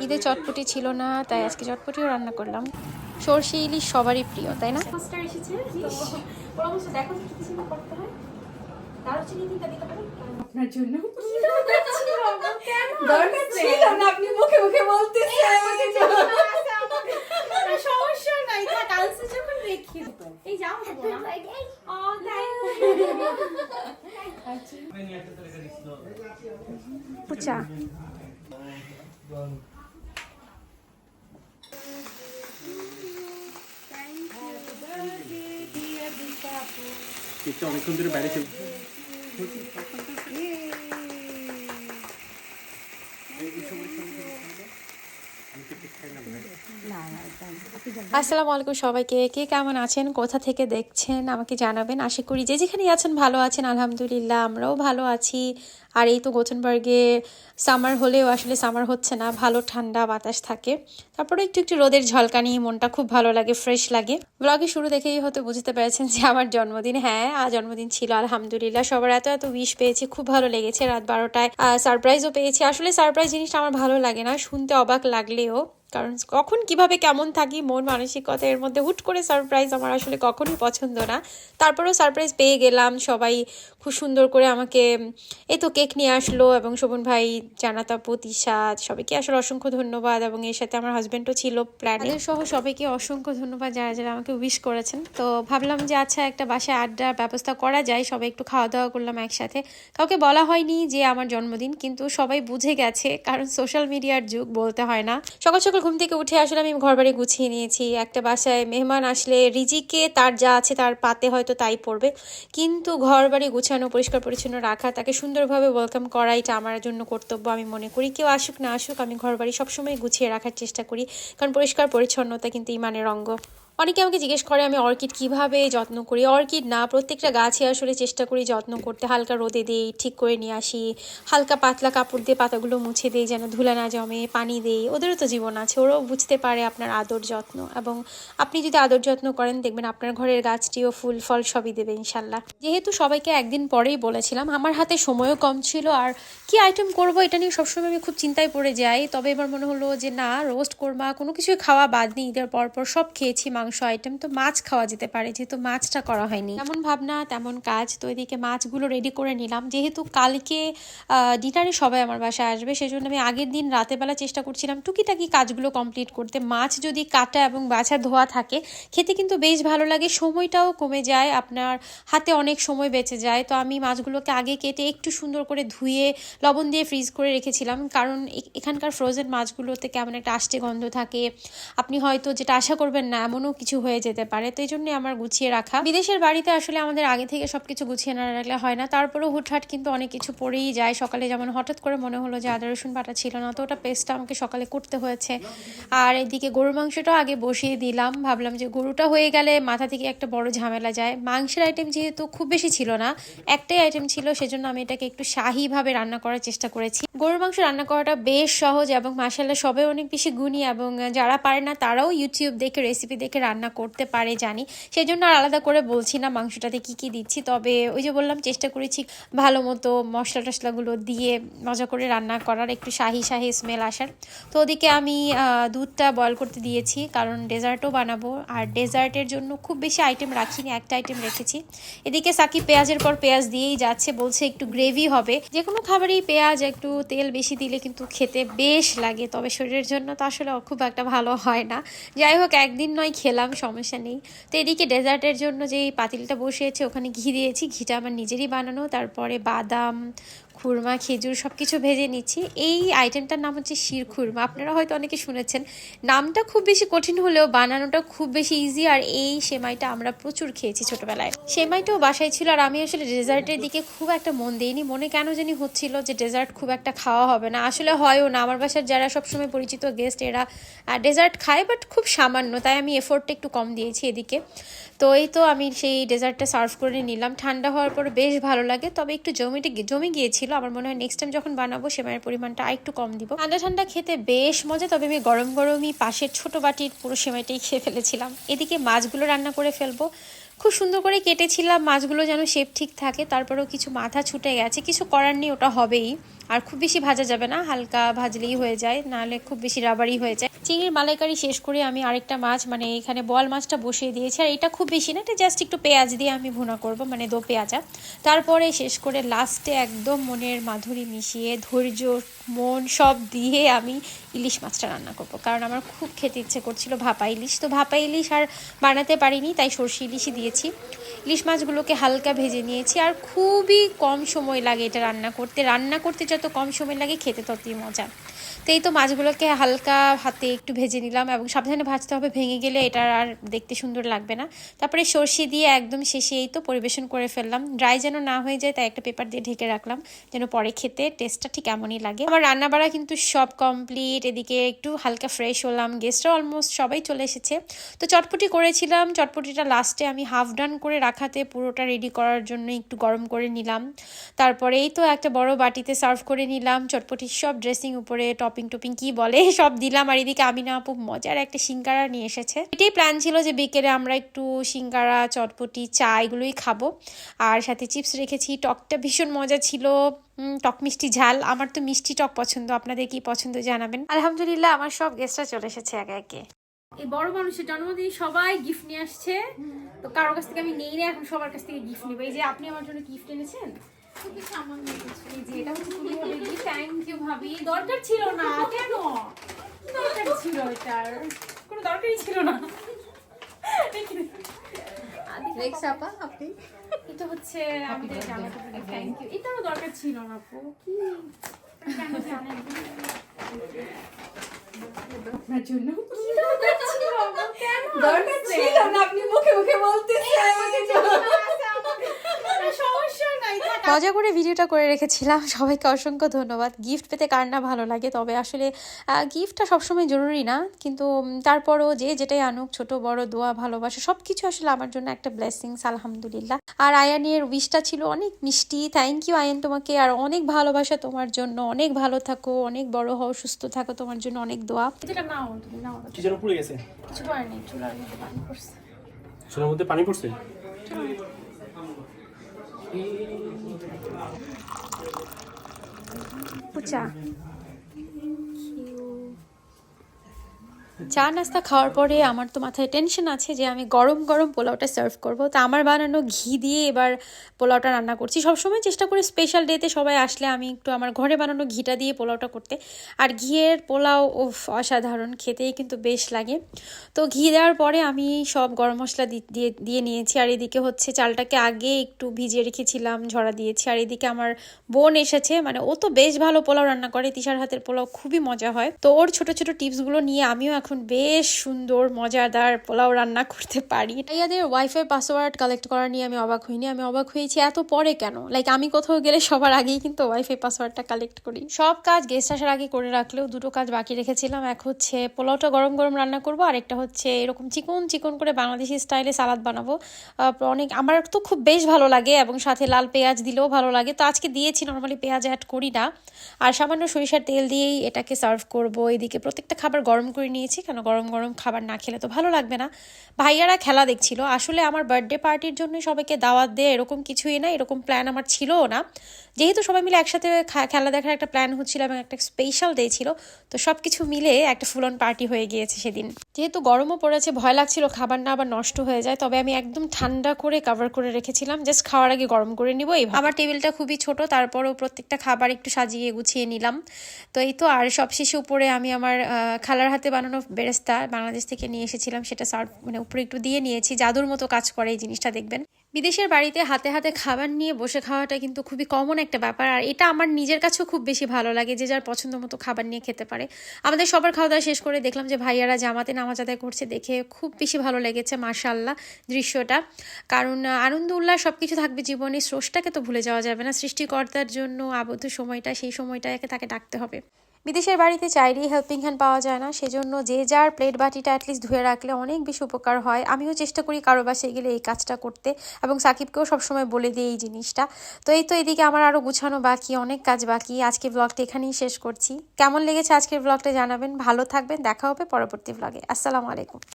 ঈদে চটপটি ছিল না তাই আজকে চটপটিও রান্না করলাম। সর্ষে ইলিশ সবারই প্রিয় তাই না? হয়। আপনার জন্য। আপনি মুখে মুখে সমস্যা নাই যখন রেখে এই যাও পুচা। কেকটা অনেকক্ষণ ধরে বাইরে খেল আসসালামু আলাইকুম সবাইকে। কে কেমন আছেন? কোথা থেকে দেখছেন? আমাকে জানাবেন। আশা করি যে যেখানে আছেন ভালো আছেন, আলহামদুলিল্লাহ আমরাও ভালো আছি। আর এই তো গোথনবার্গে সামার হলেও আসলে সামার হচ্ছে না, ভালো ঠান্ডা বাতাস থাকে। তারপরে একটু একটু রোদের ঝলকানি মনটা খুব ভালো লাগে, ফ্রেশ লাগে। ব্লগে শুরু দেখেই হয়তো বুঝতে পেরেছেন যে আমার জন্মদিন হ্যাঁ আজ জন্মদিন ছিল, আলহামদুলিল্লাহ। সবার এত এত উইশ পেয়েছি, খুব ভালো লেগেছে রাত বারোটায়। সারপ্রাইজও পেয়েছি। আসলে সারপ্রাইজ জিনিসটা আমার ভালো লাগে না, শুনতে অবাক লেও কারণ কখন কীভাবে কেমন থাকি মন মানসিকতা এর মধ্যে হুট করে সারপ্রাইজ আমার আসলে কখনোই পছন্দ না। তারপরেও সারপ্রাইজ পেয়ে গেলাম সবাই খুব সুন্দর করে আমাকে এই তো কেক নিয়ে আসলো এবং শোভন ভাই জানাতা প্রতিশাদ সবাইকে আসলে অসংখ্য ধন্যবাদ এবং এর সাথে আমার হাজব্যান্ডও ছিল প্ল্যানে সহ সবাইকে অসংখ্য ধন্যবাদ যারা যারা আমাকে উইশ করেছেন। তো ভাবলাম যে আচ্ছা একটা বাসায় আড্ডার ব্যবস্থা করা যায় সবাই একটু খাওয়া দাওয়া করলাম একসাথে। কাউকে বলা হয়নি যে আমার জন্মদিন কিন্তু সবাই বুঝে গেছে কারণ সোশ্যাল মিডিয়ার যুগ বলতে হয় না। সকাল সকাল ঘুম থেকে উঠে আসলে আমি ঘর বাড়ি গুছিয়ে নিয়েছি। একটা বাসায় মেহমান আসলে রিজিকে তার যা আছে তার পাতে হয়তো তাই পড়বে। কিন্তু ঘর বাড়ি গুছানো, পরিষ্কার, পরিচ্ছন্ন রাখা, তাকে সুন্দরভাবে ওয়েলকাম করা, এটা আমার জন্য কর্তব্য। আমি মনে করি কেউ আসুক না আসুক, আমি ঘর বাড়ি সবসময় গুছিয়ে রাখার চেষ্টা করি। কারণ পরিষ্কার, পরিচ্ছন্নতা কিন্তু ইমানের অঙ্গ। অনেকে আমাকে জিজ্ঞেস করে, আমি অর্কিড কীভাবে যত্ন করি? অর্কিড না, প্রত্যেকটা গাছে আসলে চেষ্টা করি যত্ন করতে। হালকা রোদে দিই, ঠিক করে নিয়ে আসি। হালকা পাতলা কাপড় দিয়ে পাতাগুলো মুছে দিই, যেন ধুলা না জমে, পানি দিই। ওদেরও তো জীবন আছে, ওরাও বুঝতে পারে আপনার আদর যত্ন। এবং আপনি যদি আদর যত্ন করেন, দেখবেন আপনার ঘরের গাছটিও ফুল, ফল সবই দেবে, ইনশাল্লাহ। যেহেতু সবাইকে একদিন পরেই বলেছিলাম, আমার হাতে সময়ও কম ছিল আর কি আইটেম করব এটা নিয়ে সবসময় আমি খুব চিন্তায় পড়ে যাই। তবে এবার মনে হলো যে, না, রোস্ট করবা কোনো কিছুই খাওয়া বাদ নেই। ঈদের পর পর সব খেয়েছি, মাংস আইটেম তো মাছ খাওয়া যেতে পারে, যেহেতু মাছটা করা হয়নি। তেমন ভাবনা, তেমন কাজ। তো এদিকে মাছগুলো রেডি করে নিলাম। যেহেতু কালকে ডিনারে সবাই আমার বাসায় আসবে, সেজন্য আমি আগের দিন রাতের বেলা চেষ্টা করছিলাম টুকিটাকি কাজগুলো কমপ্লিট করতে। মাছ যদি কাটা এবং বাছা ধোয়া থাকে, খেতে কিন্তু বেশ ভালো লাগে, সময়টাও কমে যায়, আপনার হাতে অনেক সময় বেঁচে যায়। তো আমি মাছগুলোকে আগে কেটে একটু সুন্দর করে ধুয়ে, লবণ দিয়ে ফ্রিজ করে রেখেছিলাম। কারণ এখানকার ফ্রোজেন মাছগুলোতে কেমন একটা আষ্টে গন্ধ থাকে। আপনি হয়তো যেটা আশা করবেন না, এমনও কিছু হয়ে যেতে পারে। তো এই জন্যই আমার গুছিয়ে রাখা। বিদেশের বাড়িতে আসলে আমাদের আগে থেকে সবকিছু গুছিয়ে না রাখলে হয় না। তারপরেও হুটহাট কিন্তু অনেক কিছু পড়েই যায়। সকালে যেমন হঠাৎ করে মনে হলো যে আদা, রসুন বাটা ছিল না, তো ওটা পেস্টটা আমাকে সকালে করতে হয়েছে। আর এদিকে গরুর মাংসটাও আগে বসিয়ে দিলাম। ভাবলাম যে গরুটা হয়ে গেলে মাথা থেকে একটা বড় ঝামেলা যায়। মাংসের আইটেম যেহেতু খুব বেশি ছিল না, একটাই আইটেম ছিল, সেজন্য আমি এটাকে একটু শাহিভাবে রান্না করার চেষ্টা করেছি। গরুর মাংস রান্না করাটা বেশ সহজ এবং মাসাল্লাহ সবাই অনেক বেশি গুণী এবং যারা পারে না তারাও ইউটিউব দেখে রেসিপি দেখে রান্না করতে পারে জানি। সেই জন্য আর আলাদা করে বলছি না মাংসটাতে কি কি দিচ্ছি। তবে ওই যে বললাম, চেষ্টা করেছি ভালো মতো মশলা টশলাগুলো দিয়ে মজা করে রান্না করার, একটু শাহি শাহি স্মেল আসার। তো ওদিকে আমি দুধটা বয়ল করতে দিয়েছি, কারণ ডেজার্টও বানাবো। আর ডেজার্টের জন্য খুব বেশি আইটেম রাখিনি, একটা আইটেম রেখেছি। এদিকে সাকিব পেঁয়াজের পর পেঁয়াজ দিয়েই যাচ্ছে, বলছে একটু গ্রেভি হবে। যে কোনো খাবারেই পেঁয়াজ একটু তেল বেশি দিলে কিন্তু খেতে বেশ লাগে, তবে শরীরের জন্য তো আসলে খুব একটা ভালো হয় না। যাই হোক, একদিন নয় খেলাম, সমস্যা নেই। তো এদিকে ডেজার্টের জন্য যে পাতিলটা বসিয়েছে, ওখানে ঘি দিয়েছি। ঘিটা আমার নিজেরই বানানো, তারপরে বাদাম খুরমা, খেজুর সব কিছু ভেজে নিচ্ছি। এই আইটেমটার নাম হচ্ছে শির খুরমা। আপনারা হয়তো অনেকে শুনেছেন, নামটা খুব বেশি কঠিন হলেও বানানোটা খুব বেশি ইজি আর এই সেমাইটা আমরা প্রচুর খেয়েছি ছোটবেলায়। সেমাইটাও বাসায় ছিল, আর আমি আসলে ডেজার্টের দিকে খুব একটা মন দিইনি। মনে কেন জানি হচ্ছিল যে ডেজার্ট খুব একটা খাওয়া হবে না। আসলে হয়ও না। আমার বাসার যারা সবসময় পরিচিত গেস্ট এরা ডেজার্ট খায় বাট খুব সামান্য, তাই আমি এফোর্টটা একটু কম দিয়েছি এদিকে। তো এই তো আমি সেই ডেজার্টটা সার্ভ করে নিলাম। ঠান্ডা হওয়ার পর বেশ ভালো লাগে। তবে একটু জমিতে, জমে গিয়েছিল আমার মনে হয় নেক্সট টাইম যখন বানাবো সেমাইয়ের পরিমাণটা একটু কম দিব। ঠান্ডা ঠান্ডা খেতে বেশ মজা, তবে আমি গরম গরমই পাশের ছোট বাটির পুরো সেমাইটাই খেয়ে ফেলেছিলাম। এদিকে মাছগুলো রান্না করে ফেলব। খুব সুন্দর করে কেটেছিলাম, মাছগুলো যেন শেপ ঠিক থাকে, তারপরেও কিছু মাথা ছুটে গেছে, কিছু করার নেই, ওটা হবেই। আর খুব বেশি ভাজা যাবে না, হালকা ভাজলেই হয়ে যায়, নাহলে খুব বেশি রাবারই হয়ে যায়। চিংড়ির মালাইকারি শেষ করে আমি আরেকটা মাছ মানে এখানে বল মাছটা বসিয়ে দিয়েছি, আর এটা খুব বেশি না, এটা জাস্ট একটু পেঁয়াজ দিয়ে আমি ভুনা করব মানে দো পেঁয়াজা। তারপরে শেষ করে লাস্টে একদম মনের মাধুরী মিশিয়ে, ধৈর্য, মন সব দিয়ে আমি ইলিশ মাছটা রান্না করব, কারণ আমার খুব খেতে ইচ্ছে করছিল ভাপা ইলিশ। তো ভাপা ইলিশ আর বানাতে পারিনি, তাই সর্ষে ইলিশই দিয়েছি ইলিশ মাছগুলোকে হালকা ভেজে নিয়েছি আর খুবই কম সময় লাগে এটা রান্না করতে। রান্না করতে যত কম সময় লাগে খেতে ততই মজা। তো এই তো মাছগুলোকে হালকা হাতে একটু ভেজে নিলাম এবং সাবধানে ভাজতে হবে। ভেঙে গেলে এটা আর দেখতে সুন্দর লাগবে না। তারপরে সর্ষে দিয়ে একদম শেষে এই তো পরিবেশন করে ফেললাম। ড্রাই যেন না হয়ে যায় তাই একটা পেপার দিয়ে ঢেকে রাখলাম যেন পরে খেতে টেস্টটা ঠিক এমনই লাগে। আমার রান্না বাড়া কিন্তু সব কমপ্লিট এদিকে একটু হালকা ফ্রেশ হলাম। গেস্টরা অলমোস্ট সবাই চলে এসেছে। তো চটপটি করেছিলাম। চটপটিটা লাস্টে আমি হাফ ডান করে রাখাতে পুরোটা রেডি করার জন্য একটু গরম করে নিলাম। তারপরে এই তো একটা বড় বাটিতে সার্ভ করে নিলাম। চটপটির সব ড্রেসিং উপরে টপিং টপিং কি বলে, সব দিলাম। আর এদিকে আমি না আপু মজার একটা সিঙ্গারা নিয়ে এসেছে। এটাই প্ল্যান ছিল যে বিকেলে আমরা একটু সিঙ্গারা, চটপটি, চা এগুলোই খাব। আর সাথে চিপস রেখেছি। টকটা ভীষণ মজা ছিল। টক মিষ্টি ঝাল। আমার তো মিষ্টি টক পছন্দ। আপনাদের কি পছন্দ জানাবেন? আলহামদুলিল্লাহ, আমার সব গেস্টরা চলে এসেছে একে একে। এই বড় মানুষের জন্মদিন সবাই গিফট নিয়ে আসছে। তো কারোর কাছ থেকে আমি নেই না এখন সবার কাছ থেকে গিফট নেব। এই যে আপনি আমার জন্য গিফট এনেছেন? খুবই এই যে এটা হচ্ছে খুবই ভালো গিফট থ্যাংক ইউ ভাবি। দরকার ছিল না কেন? দরকার ছিল এটার? কোনো দরকারই ছিল না। নেক্সট আপা আপনি? এটা হচ্ছে আমাদের জামাটা থ্যাংক ইউ এটারও দরকার ছিল না আপু। কি? কেন জানেন? জন্য কি দরকার ছিল আপু? কেন দরকার ছিল না আপনি মুখে মুখে বলতেছেন থাক। মজা করে ভিডিওটা করে রেখেছিলাম। সবাইকে অসংখ্য ধন্যবাদ। গিফট পেতে কার না ভালো লাগে? তবে আসলে গিফটটা সবসময় জরুরি না। কিন্তু তারপরও যে যেটাই আনুক ছোট বড় দোয়া ভালোবাসা সব কিছু আসলে আমার জন্য একটা ব্লেসিংস আলহামদুলিল্লাহ। আর আয়ানের উইশটা ছিল অনেক মিষ্টি। থ্যাংক ইউ আয়ান তোমাকে। আর অনেক ভালোবাসা তোমার জন্য। অনেক ভালো থাকো অনেক বড় হও সুস্থ থাকো তোমার জন্য অনেক দোয়া। এটা নাও তুমি নাও। কি যেন পুড়ে গেছে। কিছু করেনি চুলার মধ্যে পানি পড়ছে। সোনার মধ্যে পানি পড়ছে? পুচা চা নাস্তা খাওয়ার পরে আমার তো মাথায় টেনশন আছে যে আমি গরম গরম পোলাওটা সার্ভ করব। তো আমার বানানো ঘি দিয়ে এবার পোলাওটা রান্না করছি। সবসময় চেষ্টা করি স্পেশাল ডেতে সবাই আসলে আমি একটু আমার ঘরে বানানো ঘিটা দিয়ে পোলাওটা করতে। আর ঘিয়ের পোলাও, উফ, অসাধারণ। খেতেই কিন্তু বেশ লাগে। তো ঘি দেওয়ার পরে আমি সব গরম মশলা দিয়ে দিয়ে নিয়েছি। আর এদিকে হচ্ছে চালটাকে আগে একটু ভিজিয়ে রেখেছিলাম, ঝরা দিয়েছি। আর এদিকে আমার বোন এসেছে। মানে ও তো বেশ ভালো পোলাও রান্না করে। তিশার হাতের পোলাও খুবই মজা হয়। তো ওর ছোট ছোট টিপসগুলো নিয়ে আমিও এখন বেশ সুন্দর, মজাদার পোলাও রান্না করতে পারি। ইয়াদের ওয়াইফাই পাসওয়ার্ড কালেক্ট করা নিয়ে আমি অবাক হইনি, আমি অবাক হয়েছি এত পরে কেন? লাইক আমি কোথাও গেলে সবার আগেই কিন্তু ওয়াইফাই পাসওয়ার্ডটা কালেক্ট করি। সব কাজ গেস্ট আসার আগে করে রাখলেও দুটো কাজ বাকি রেখেছিলাম, এক হচ্ছে পোলাওটা গরম গরম রান্না করব, আর একটা হচ্ছে এরকম চিকন চিকন করে বাংলাদেশি স্টাইলে সালাদ বানাবো। অনেক, আমার তো খুব বেশ ভালো লাগে এবং সাথে লাল পেঁয়াজ দিলেও ভালো লাগে। তো আজকে দিয়েছি নর্মালি পেঁয়াজ অ্যাড করি না। আর সামান্য সরিষার তেল দিয়েই এটাকে সার্ভ করব। এদিকে প্রত্যেকটা খাবার গরম করে নিয়েছি। কেন গরম গরম খাবার না খেলে তো ভালো লাগবে না। ভাইয়ারা খেলা দেখছিল, আসলে আমার বার্থডে পার্টির জন্য সবাইকে দাওয়াত দেয় এরকম কিছুই না, এরকম প্ল্যান আমার ছিলও না। যেহেতু সবাই মিলে একসাথে খেলা দেখার একটা প্ল্যান হচ্ছিল এবং একটা স্পেশাল ডে ছিল, তো সব কিছু মিলে একটা ফুলন পার্টি হয়ে গিয়েছে সেদিন। যেহেতু গরমও পড়েছে, ভয় লাগছিল খাবার না আবার নষ্ট হয়ে যায়, তবে আমি একদম ঠান্ডা করে কভার করে রেখেছিলাম জাস্ট খাওয়ার আগে গরম করে নিব এই আমার টেবিলটা খুবই ছোট, তারপরেও প্রত্যেকটা খাবার একটু সাজিয়ে গুছিয়ে নিলাম। তো এই তো আর সব শেষে উপরে আমি আমার খালার হাতে বানানো বেরেস্তা বাংলাদেশ থেকে নিয়ে এসেছিলাম, সেটা সার্ভ মানে উপরে একটু দিয়ে নিয়েছি। জাদুর মতো কাজ করে এই জিনিসটা দেখবেন। বিদেশের বাড়িতে হাতে হাতে খাবার নিয়ে বসে খাওয়াটা কিন্তু খুবই কমন একটা ব্যাপার, আর এটা আমার নিজের কাছেও খুব বেশি ভালো লাগে যে যার পছন্দ মতো খাবার নিয়ে খেতে পারে। আমাদের সবার খাওয়া দাওয়া শেষ করে দেখলাম যে ভাইয়ারা জামাতে নামাজ আদায় করছে দেখে খুব বেশি ভালো লেগেছে মাশাল্লাহ দৃশ্যটা। কারণ আনন্দ উল্লাস সব কিছু থাকবে জীবনে, স্রষ্টাকে তো ভুলে যাওয়া যাবে না। সৃষ্টিকর্তার জন্য আবদ্ধ সময়টা, সেই সময়টাকে তাকে ডাকতে হবে। বিদেশের বাড়িতে চাইলেই হেল্পিং হ্যান্ড পাওয়া যায় না, সেজন্য যে যার প্লেট বাটিটা অ্যাটলিস্ট ধুয়ে রাখলে অনেক বেশি উপকার হয়। আমিও চেষ্টা করি কারও বাসায় গেলে এই কাজটা করতে এবং সাকিবকেও সবসময় বলে দিই এই জিনিসটা। তো এই তো এদিকে আমার আরও গুছানো বাকি, অনেক কাজ বাকি। আজকে ব্লগটা এখানেই শেষ করছি। কেমন লেগেছে আজকের ব্লগটা জানাবেন, ভালো থাকবেন, দেখা হবে পরবর্তী ব্লগে আসসালামু আলাইকুম।